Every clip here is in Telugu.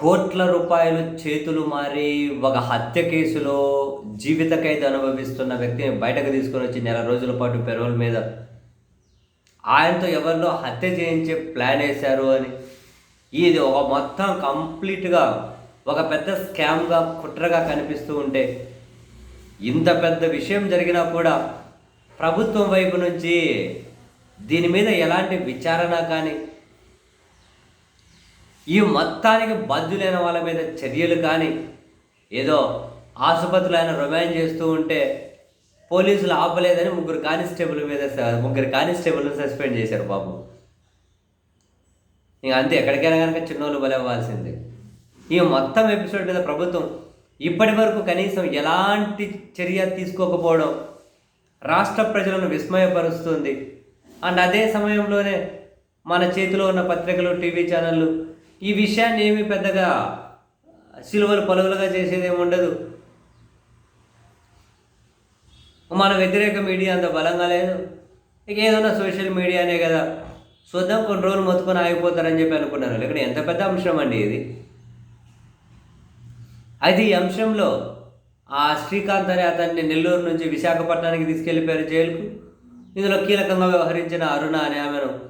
కోట్ల రూపాయలు చేతులు మారి ఒక హత్య కేసులో జీవిత ఖైదు అనుభవిస్తున్న వ్యక్తిని బయటకు తీసుకొని వచ్చి నెల రోజుల పాటు పెరోల్ మీద ఆయనతో ఎవరినో హత్య చేయించే ప్లాన్ వేశారు అని. ఇది ఒక మొత్తం కంప్లీట్గా ఒక పెద్ద స్కామ్గా కుట్రగా కనిపిస్తూ ఉంటే ఇంత పెద్ద విషయం జరిగినా కూడా ప్రభుత్వం వైపు నుంచి దీని మీద ఎలాంటి విచారణ కానీ ఈ మొత్తానికి బాధ్యులైన వాళ్ళ మీద చర్యలు కానీ ఏదో ఆసుపత్రులు ఆయన రొమాన్ చేస్తూ ఉంటే పోలీసులు ఆపలేదని ముగ్గురు కానిస్టేబుల్ మీద స- ముగ్గురు కానిస్టేబుల్ని సస్పెండ్ చేశారు బాబు. ఇంక అంతే ఎక్కడికైనా కనుక చిన్నోళ్ళు బలవ్వాల్సిందే. ఈ మొత్తం ఎపిసోడ్ మీద ప్రభుత్వం ఇప్పటి వరకు కనీసం ఎలాంటి చర్య తీసుకోకపోవడం రాష్ట్ర ప్రజలను విస్మయపరుస్తుంది. అండ్ అదే సమయంలోనే మన చేతిలో ఉన్న పత్రికలు టీవీ ఛానళ్ళు ఈ విషయాన్ని ఏమీ పెద్దగా సిలువలు పలువులుగా చేసేదేమి ఉండదు. మన వ్యతిరేక మీడియా అంత బలంగా లేదు. ఇక ఏదైనా సోషల్ మీడియానే కదా. చూద్దాం కొన్ని రోజులు మొత్తుకొని ఆగిపోతారని చెప్పి అనుకున్నాను. లేకపోతే ఎంత పెద్ద అంశం అండి ఇది? అయితే ఈ అంశంలో ఆ శ్రీకాంత్ అనే అతన్ని నెల్లూరు నుంచి విశాఖపట్నానికి తీసుకెళ్ళిపోయారు జైలుకు. ఇందులో కీలకంగా వ్యవహరించిన అరుణ అనే ఆమెను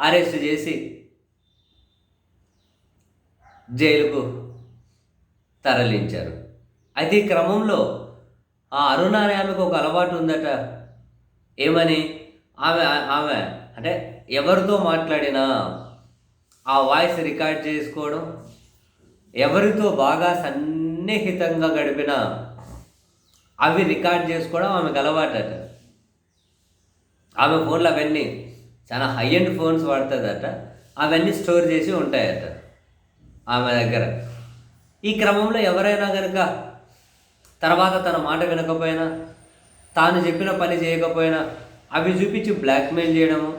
అరెస్ట్ చేసి జైలుకు తరలించారు. అయితే ఈ క్రమంలో ఆ అరుణ అనే ఆమెకు ఒక అలవాటు ఉందట. ఏమని? ఆమె ఆమె అంటే ఎవరితో మాట్లాడినా ఆ వాయిస్ రికార్డ్ చేసుకోవడం ఎవరితో బాగా సన్నిహితంగా గడిపినా అవి రికార్డ్ చేసుకోవడం ఆమెకు అలవాటట. ఆమె ఫోన్లు అవన్నీ చాలా హై ఎండ్ ఫోన్స్ వాడుతుందట. అవన్నీ స్టోర్ చేసి ఉంటాయట. ఆమె దగ్గర. ఈ క్రమంలో ఎవరైనా కనుక తర్వాత తన మాట వినకపోయినా తాను చెప్పిన పని చేయకపోయినా అవి చూపించి బ్లాక్మెయిల్ చేయడము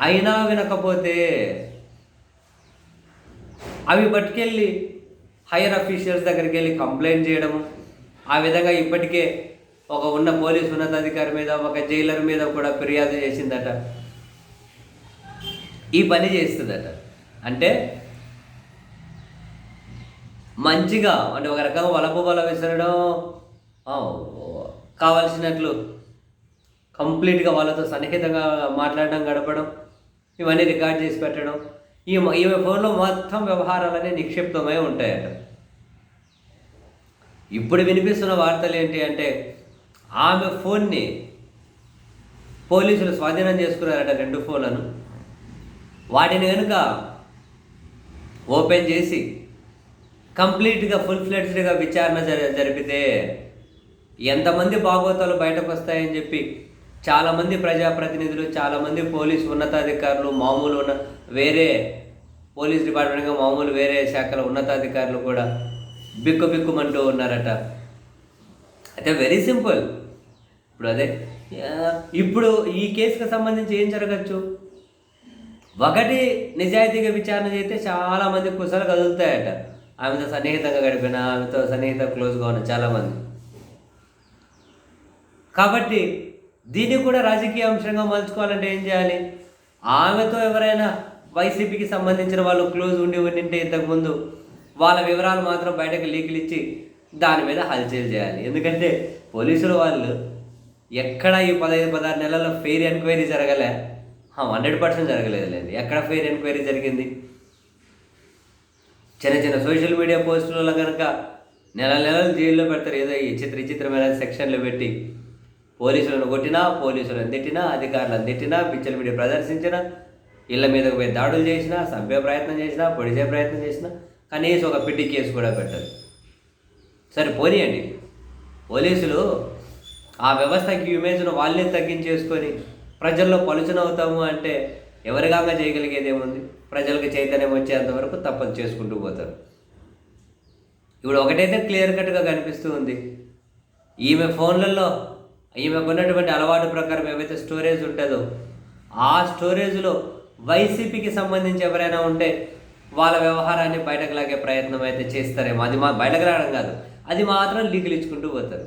అయినా వినకపోతే అవి పట్టుకెళ్ళి హైయర్ అఫీషియల్స్ దగ్గరికి వెళ్ళి కంప్లైంట్ చేయడము ఆ విధంగా ఇప్పటికే ఒక ఉన్న పోలీస్ ఉన్నతాధికారి మీద ఒక జైలర్ మీద కూడా ఫిర్యాదు చేసిందట. ఈ పని చేస్తుందట. అంటే మంచిగా అంటే ఒక రకంగా వలపు వల విసరడం కావలసినట్లు కంప్లీట్గా వాళ్ళతో సన్నిహితంగా మాట్లాడడం గడపడం ఇవన్నీ రికార్డ్ చేసి పెట్టడం ఈ ఈమె ఫోన్లో మొత్తం వ్యవహారాలన్నీ నిక్షిప్తమై ఉంటాయట. ఇప్పుడు వినిపిస్తున్న వార్తలు ఏంటి అంటే ఆమె ఫోన్ని పోలీసులు స్వాధీనం చేసుకున్నారట రెండు ఫోన్లను. వాటిని కనుక ఓపెన్ చేసి కంప్లీట్గా ఫుల్ ఫ్లెడ్జ్డ్గా విచారణ జ జరిపితే ఎంతమంది భాగవతాలు బయటకు వస్తాయని చెప్పి చాలామంది ప్రజాప్రతినిధులు చాలామంది పోలీస్ ఉన్నతాధికారులు మామూలు ఉన్న వేరే పోలీస్ డిపార్ట్మెంట్గా మామూలు వేరే శాఖల ఉన్నతాధికారులు కూడా బిక్కు బిక్కుమంటూ ఉన్నారట. అయితే వెరీ సింపుల్. ఇప్పుడు అదే ఇప్పుడు ఈ కేసుకు సంబంధించి ఏం జరగచ్చు? ఒకటి నిజాయితీగా విచారణ చేస్తే చాలామంది కుసలు కదులుతాయట ఆమెతో సన్నిహితంగా గడిపిన ఆమెతో సన్నిహిత క్లోజ్గా ఉన్న చాలామంది. కాబట్టి దీన్ని కూడా రాజకీయ అంశంగా మలుచుకోవాలంటే ఏం చేయాలి? ఆమెతో ఎవరైనా వైసీపీకి సంబంధించిన వాళ్ళు క్లోజ్ ఉండి ఉండింటే ఇంతకుముందు వాళ్ళ వివరాలు మాత్రం బయటకు లీకులు ఇచ్చి దాని మీద హల్చల్ చేయాలి. ఎందుకంటే పోలీసులు వాళ్ళు ఎక్కడ ఈ పదహైదు పదహారు నెలల్లో ఫెయిర్ ఎంక్వైరీ జరగలే. హండ్రెడ్ పర్సెంట్ జరగలేదులేండి. ఎక్కడ ఫెయిర్ ఎంక్వైరీ జరిగింది? చిన్న చిన్న సోషల్ మీడియా పోస్టులలో కనుక నెల నెలలు జైల్లో పెడతారు. ఏదో ఈ చిత్ర విచిత్రమైన సెక్షన్లు పెట్టి పోలీసులను కొట్టినా పోలీసులను తిట్టినా అధికారులను తిట్టినా పిచ్చల మీడియా ప్రదర్శించినా ఇళ్ళ మీదకు పోయి దాడులు చేసినా చంపే ప్రయత్నం చేసినా పొడిచే ప్రయత్నం చేసినా కనీసం ఒక పిట్టి కేసు కూడా పెట్టదు సరే పోనీయండి. పోలీసులు ఆ వ్యవస్థకి ఇమేజ్ను వాళ్ళే తగ్గించేసుకొని ప్రజల్లో పలుచన అవుతాము అంటే ఎవరిగాగా చేయగలిగేది ఏముంది? ప్రజలకు చైతన్యం వచ్చేంత వరకు తప్పని చేసుకుంటూ పోతారు. ఇప్పుడు ఒకటైతే క్లియర్ కట్గా కనిపిస్తూ ఉంది. ఈమె ఫోన్లలో ఈమెకు ఉన్నటువంటి అలవాటు ప్రకారం ఏవైతే స్టోరేజ్ ఉంటుందో ఆ స్టోరేజ్లో వైసీపీకి సంబంధించి ఎవరైనా ఉంటే వాళ్ళ వ్యవహారాన్ని బయటకు లాగే ప్రయత్నం అయితే చేస్తారేమో. అది మా బయటకు రావడం కాదు. అది మాత్రం లీకులు ఇచ్చుకుంటూ పోతారు.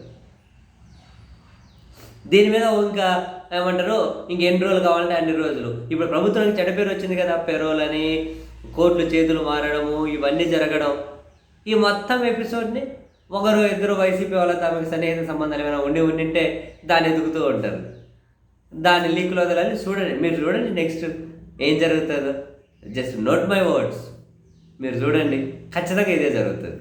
దీని మీద ఇంకా ఏమంటారు? ఇంకెన్ని రోజులు కావాలంటే అన్ని రోజులు. ఇప్పుడు ప్రభుత్వానికి చెడ్డ పేరు వచ్చింది కదా పెరోల్ అని కోర్టులు చేతులు మారడము ఇవన్నీ జరగడం. ఈ మొత్తం ఎపిసోడ్ని ఒకరు ఇద్దరు వైసీపీ వాళ్ళ తమకు సన్నిహిత సంబంధాలు ఏమైనా ఉండి ఉండింటే దాన్ని ఎదుగుతూ ఉంటారు. దాన్ని లీక్లో వదలాలి. చూడండి మీరు చూడండి నెక్స్ట్ ఏం జరుగుతుందో. జస్ట్ నోట్ మై వర్డ్స్ మీరు చూడండి ఖచ్చితంగా ఇదే జరుగుతుంది.